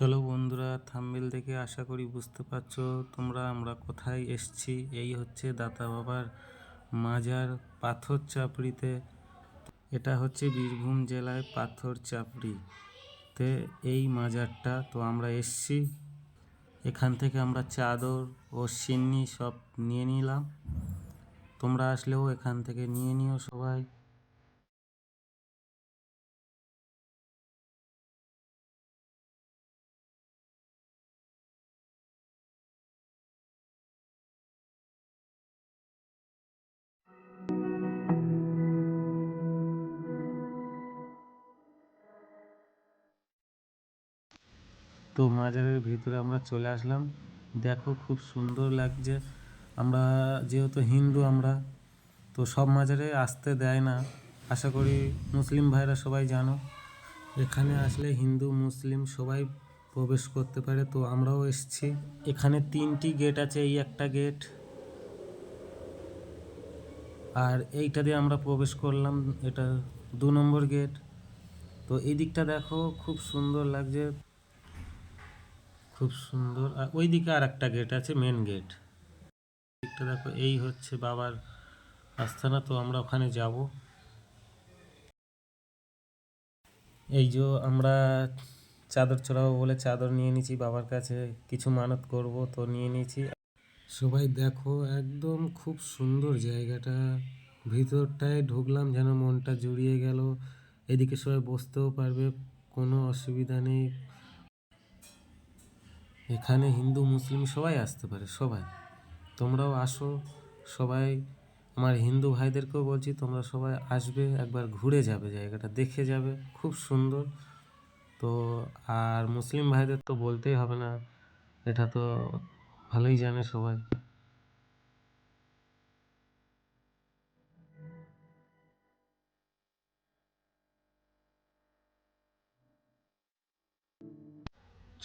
চলো বন্ধুরা থাম্বেল দেখে আশা করি বুঝতে পারছ তোমরা আমরা কোথায় এসছি। এই হচ্ছে দাতা বাবার মাজার পাথর চাপড়িতে। এটা হচ্ছে বীরভূম জেলায় পাথর চাপড়িতে এই মাজারটা, তো আমরা এসছি। এখান থেকে আমরা চাদর ও সিন্নি সব নিয়ে নিলাম। তোমরা আসলেও এখান থেকে নিয়ে নিও সবাই। তো মাজারের ভিতরে আমরা চলে আসলাম। দেখো খুব সুন্দর লাগছে। আমরা যেহেতু হিন্দু আমরা, তো সব মাজারে আসতে দেয় না। আশা করি মুসলিম ভাইরা সবাই জানো, এখানে আসলে হিন্দু, মুসলিম সবাই প্রবেশ করতে পারে। তো আমরাও এসেছি। এখানে তিনটি গেট আছে, এই একটা গেট আর এইটা দিয়ে আমরা প্রবেশ করলাম। এটা দু নম্বর গেট তো এই দিকটা দেখো, খুব সুন্দর লাগছে। খুব সুন্দর। আর ওই দিকে আর একটা গেট আছে মেন গেট দিকটা দেখো, এই হচ্ছে বাবার আস্থানা তো আমরা ওখানে যাব। এই যে আমরা চাদর চড়াবো বলে চাদর নিয়ে নিয়েছি, বাবার কাছে কিছু মানত করব তো নিয়ে নিয়েছি। সবাই দেখো, একদম খুব সুন্দর জায়গাটা। ভিতরটায় ঢুকলাম যেন মনটা জুড়িয়ে গেল। এদিকে সবাই বসতেও পারবে, কোনো অসুবিধা নেই। এখানে হিন্দু, মুসলিম সবাই আসতে পারে, সবাই। তোমরাও আসো, সবাই। আমার হিন্দু ভাইদেরকেও বলছি, তোমরা সবাই আসবে, একবার ঘুরে যাবে, জায়গাটা দেখে যাবে, খুব সুন্দর। তো আর মুসলিম ভাইদের তো বলতেই হবে না, এটা তো ভালোই জানে সবাই।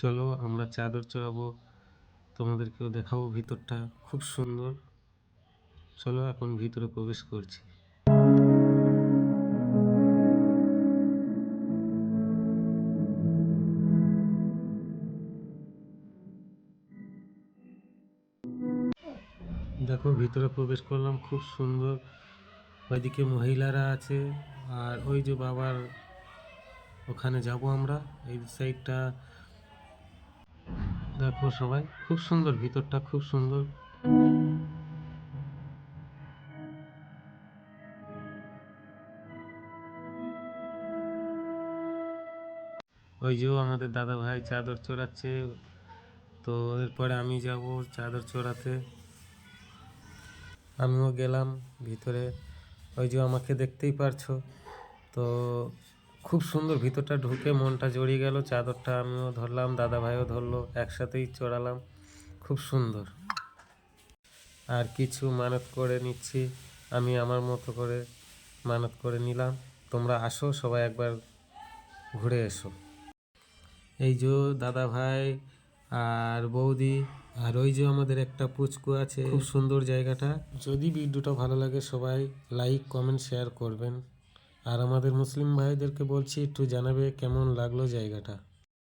চলো আমরা চাদর চড়াবো, তোমাদেরকেও দেখাবো ভিতরটা, খুব সুন্দর। চলো এখন ভিতরে প্রবেশ করছি। দেখো, ভিতরে প্রবেশ করলাম, খুব সুন্দর। ওইদিকে মহিলারা আছে, আর ওই যে বাবার ওখানে যাব আমরা, এই সাইডটা দেখো সবাই, খুব সুন্দর, ভিতরটা খুব সুন্দর। ওই যে আমাদের দাদা ভাই চাদর চড়াচ্ছে তো এরপরে আমি যাব চাদর চড়াতে আমিও গেলাম ভিতরে। ওই যে আমাকে দেখতেই পারছ, তো খুব সুন্দর ভিতরটা ঢুকে মনটা জড়িয়ে গেল চাদরটা আমিও ধরলাম দাদা ভাইও ধরলো একসাথেই চড়ালাম। খুব সুন্দর। আর কিছু মানত করে নিচ্ছি আমি আমার মতো করে মানত করে নিলাম। তোমরা আসো সবাই একবার ঘুরে এসো। এই যে দাদা ভাই আর বৌদি আর ওই যে আমাদের একটা পুচকু আছে খুব সুন্দর জায়গাটা। যদি ভিডিওটা ভালো লাগে সবাই লাইক কমেন্ট শেয়ার করবেন। আর আমাদের মুসলিম ভাইদেরকে বলছি একটু জানাবে কেমন লাগল জায়গাটা।